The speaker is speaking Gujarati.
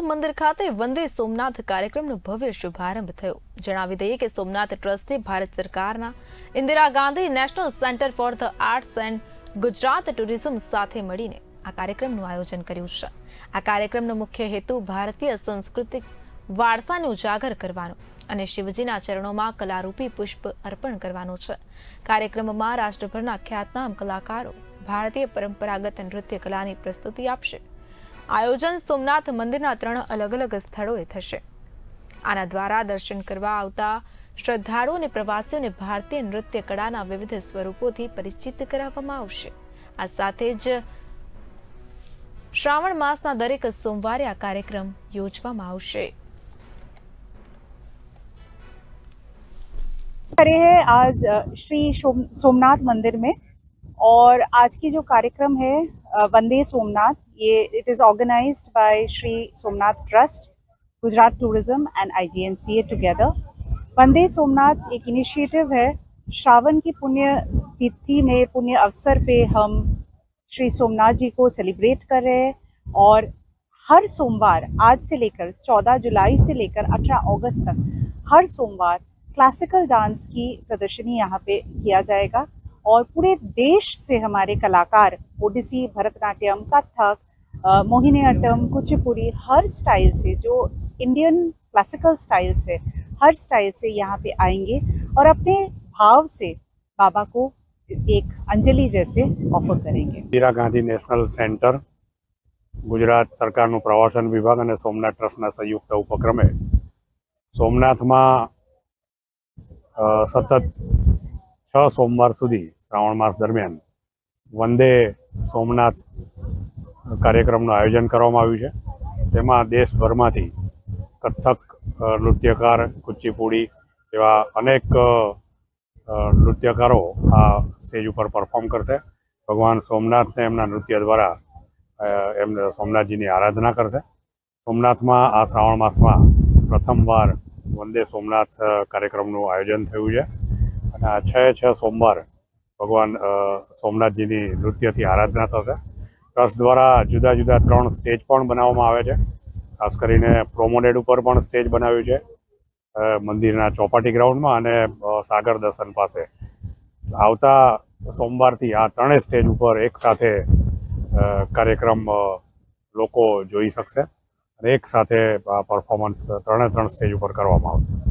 સોમનાથ મંદિર ખાતે વંદે સોમનાથ કાર્યક્રમનો ભવ્ય શુભારંભ થયો. જણાવી દઈએ કે સોમનાથ ટ્રસ્ટે ભારત સરકારના Indira Gandhi national centre for the arts and Gujarat tourism સાથે મળીને આ કાર્યક્રમનું આયોજન કર્યું છે. આ કાર્યક્રમનો મુખ્ય હેતુ ભારતીય સાંસ્કૃતિક વારસાને ઉજાગર કરવાનો અને શિવજીના ચરણોમાં કલારૂપી પુષ્પ અર્પણ કરવાનો છે. કાર્યક્રમમાં રાષ્ટ્રભરના ખ્યાતનામ કલાકારો ભારતીય પરંપરાગત નૃત્ય કલાની પ્રસ્તુતિ આપશે. આયોજન સોમનાથ મંદિરના ત્રણ અલગ અલગ સ્થળોએ થશે આના દ્વારા દર્શન કરવા આવતા શ્રદ્ધાળુઓ અને પ્રવાસીઓને ભારતીય નૃત્ય કળાના વિવિધ સ્વરૂપોથી પરિચિત કરાવવામાં આવશે આ સાથે જ શ્રાવણ માસના દરેક સોમવારે આ કાર્યક્રમ યોજવામાં આવશે खड़े हैं आज अ, श्री सोम- सोमनाथ मंदिर में और आज की जो कार्यक्रम है अ, वंदे सोमनाथ ये it is organised by Shri Somnath trust Gujarat tourism and IGNCA together Vande Somnath एक इनिशिएटिव है। श्रावण की पुण्य तिथि में, पुण्य अवसर पे हम श्री सोमनाथ जी को सेलिब्रेट कर रहे हैं और हर सोमवार, आज से लेकर 14 जुलाई से लेकर 18 अगस्त तक, हर सोमवार क्लासिकल डांस की प्रदर्शनी यहाँ पे किया जाएगा। और पूरे देश से हमारे कलाकार, ओडिसी, भरतनाट्यम, कथक अ, मोहिनीअट्टम कुचिपुड़ी हर स्टाइल से जो इंडियन क्लासिकल स्टाइल से हर स्टाइल से यहाँ पे आएंगे और अपने भाव से बाबा को एक अंजलि जैसे ऑफर करेंगे ઇન્દિરા ગાંધી નેશનલ સેન્ટર ગુજરાત સરકારનું પ્રવાસન વિભાગ અને સોમનાથ ટ્રસ્ટના સંયુક્ત ઉપક્રમે સોમનાથમાં અ, સતત છ સોમવાર સુધી શ્રાવણ માસ દરમિયાન વંદે સોમનાથ કાર્યક્રમનું આયોજન કરવામાં આવ્યું છે. તેમાં દેશભરમાંથી કથક નૃત્યકાર કુચીપુડી એવા અનેક નૃત્યકારો આ સ્ટેજ ઉપર પરફોર્મ કરશે. ભગવાન સોમનાથને એમના નૃત્ય દ્વારા એમને સોમનાથજીની આરાધના કરશે. સોમનાથમાં આ શ્રાવણ માસમાં પ્રથમવાર વંદે સોમનાથ કાર્યક્રમનું આયોજન થયું છે. અને આ છ છ સોમવાર ભગવાન સોમનાથજીની નૃત્યથી આરાધના થશે. ટ્રસ્ટ દ્વારા જુદા જુદા ત્રણ સ્ટેજ પણ બનાવવામાં આવે છે. ખાસ કરીને પ્રોમોડેડ ઉપર પણ સ્ટેજ બનાવ્યું છે. મંદિરના ચોપાટી ગ્રાઉન્ડમાં અને સાગર દર્શન પાસે. આવતા સોમવારથી આ ત્રણેય સ્ટેજ ઉપર એક સાથે કાર્યક્રમ લોકો જોઈ શકશે. અને એક સાથે પરફોર્મન્સ ત્રણે ત્રણ સ્ટેજ ઉપર કરવામાં આવશે.